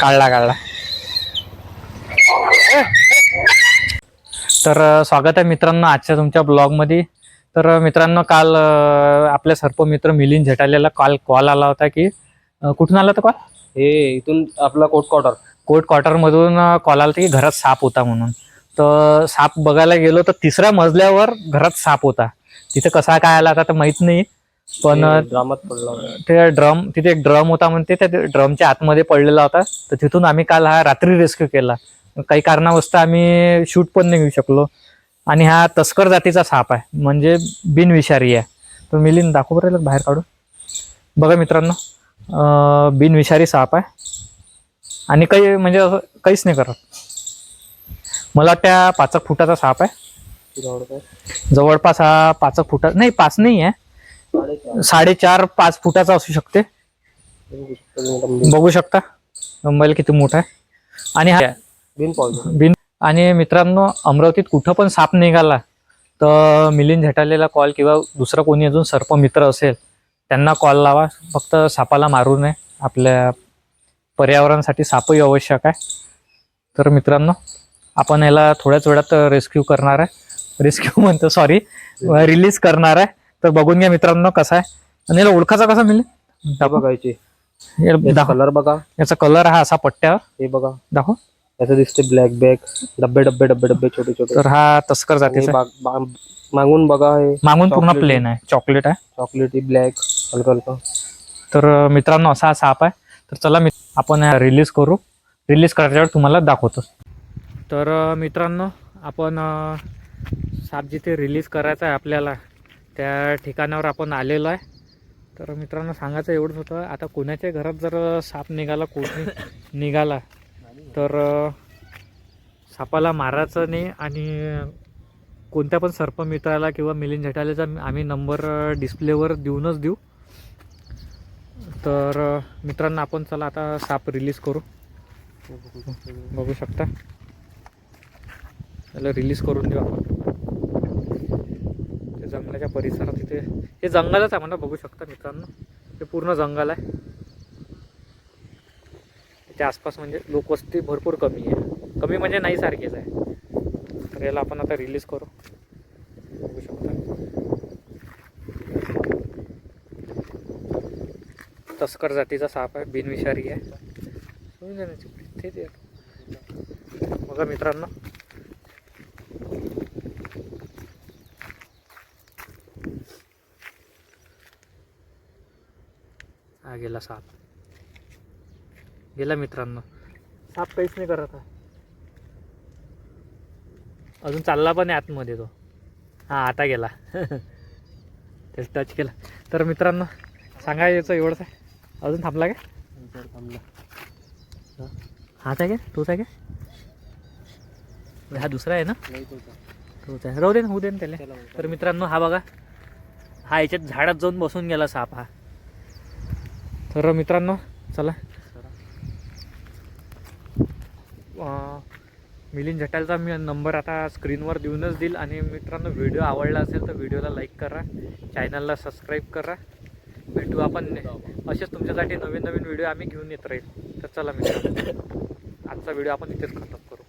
काढला काढला. तर स्वागत आहे मित्रांनो आजच्या तुमच्या ब्लॉगमध्ये. तर मित्रांनो काल आपल्या सर्प मित्र मिलिंद झटालेला काल कॉल आला होता की कुठून आला होता कॉल हे इथून आपला कोट क्वार्टर कोर्ट क्वार्टरमधून कॉल आला की घरात साप होता म्हणून. तर साप बघायला गेलो तर तिसऱ्या मजल्यावर घरात साप होता. तिथे कसा काय आला आता तर माहीत नाही. पण ड्रामात पडला. ते ड्रम तिथे एक ड्रम होता म्हणते त्या ड्रमच्या आतमध्ये पडलेला होता. तर तिथून आम्ही काल हा रात्री रेस्क्यू केला. काही कारणावस्त आम्ही शूट पण नाही घेऊ शकलो. आणि हा तस्कर जातीचा साप आहे. म्हणजे बिनविषारी आहे. तो मिलिंद दाखव बरं बाहेर काढून. बघा मित्रांनो बिनविषारी साप आहे. आणि काही म्हणजे असं काहीच नाही करत. मला वाटतं पाच एक फुटाचा साप आहे? जवळपास. हा पाच एक फुटा नाही पाच नाही आहे. साडेचार. पाच फुटाचा असू शकते. बघू शकता. मुंबईला किती मोठा आहे. आणि हा बिन बिन आणि मित्रांनो अमरावतीत कुठं पण साप निघाला तर मिलिंद झटालेला कॉल किंवा दुसरं कोणी अजून सर्प मित्र असेल त्यांना कॉल लावा. फक्त सापाला मारू नये. आपल्या पर्यावरणासाठी सापही आवश्यक आहे. तर मित्रांनो आपण याला थोड्याच वेळात रेस्क्यू करणार आहे. रेस्क्यू म्हणतो सॉरी रिलीज करणार आहे. तर बघून घ्या मित्रांनो कसा आहे. आणि याला ओळखाचा कसा मिळेल? बघायचे. दाखव. कलर बघा. याचा कलर हा असा पट्ट्यावर हे बघा. दाखव. याचं दिसते ब्लॅक बॅग डब्बे डब्बे डब्बे डब्बे छोटे छोटे. तर हा तस्कर आणि जातीचा बाग- बाग- मागून बघा हे. मागून पूर्ण chocolate. प्लेन आहे. चॉकलेट आहे. चॉकलेटी ब्लॅक हलका हलका. तर अं, मित्रांनो असा हा साप आहे. तर चला मी आपण रिलीज करू. रिलीज करायच्यावर तुम्हाला दाखवतो. तर अं, मित्रांनो आपण अं, साप जिथे रिलीज करायचा आहे आपल्याला त्या ठिकाणावर आपण आलेलो आहे. तर मित्रांनो सांगायचं एवढंच होतं आता कोणाच्या घरात जर साप निघाला कोणी निघाला तर सापाला मारायचं नाही आणि कोणत्या पण सर्पमित्राला किंवा मिलिंद झटालेचा आम्ही नंबर डिस्प्लेवर देऊनच देऊ. तर मित्रांनो आपण चला आता साप रिलीज करू. बघू शकता. त्याला रिलीज करून देऊ आपण. जंगलाच्या परिसरात इथे हे जंगलच आहे म्हणा बघू शकता मित्रांनो. हे पूर्ण जंगल आहे. त्याच्या आसपास म्हणजे लोकवस्ती भरपूर कमी आहे. कमी म्हणजे नाही सारखीच आहे. तर याला आपण आता रिलीज करू. बघू शकता. तस्कर जातीचा साप आहे बिनविषारी आहे. तेच आहे. बघा मित्रांनो. हा गेला साप गेला मित्रांनो. साप काहीच नाही करत आहे अजून चालला पण आहे आतमध्ये तो. हा आता गेला. त्याला टच केला. तर मित्रांनो सांगा याचं एवढंच आहे. अजून थांबला काय हाच आहे काय तोच आहे काय हा दुसरा आहे ना? तोच आहे. राहू दे ना होऊ दे ना त्याला. तर मित्रांनो हा बघा. हा याच्यात झाडात जाऊन बसून गेला साप हा. तर मित्रांनो चला. मिलिंद झटालचा मी नंबर आता स्क्रीनवर देऊनच देईल आणि मित्रांनो व्हिडिओ आवडला असेल तर व्हिडिओला लाईक करा चॅनलला सबस्क्राईब करा. भेटू आपण असेच तुमच्यासाठी नवीन नवीन व्हिडिओ आम्ही घेऊन येत राहील. तर चला मित्रांनो आजचा व्हिडिओ आपण इथेच खतम करू.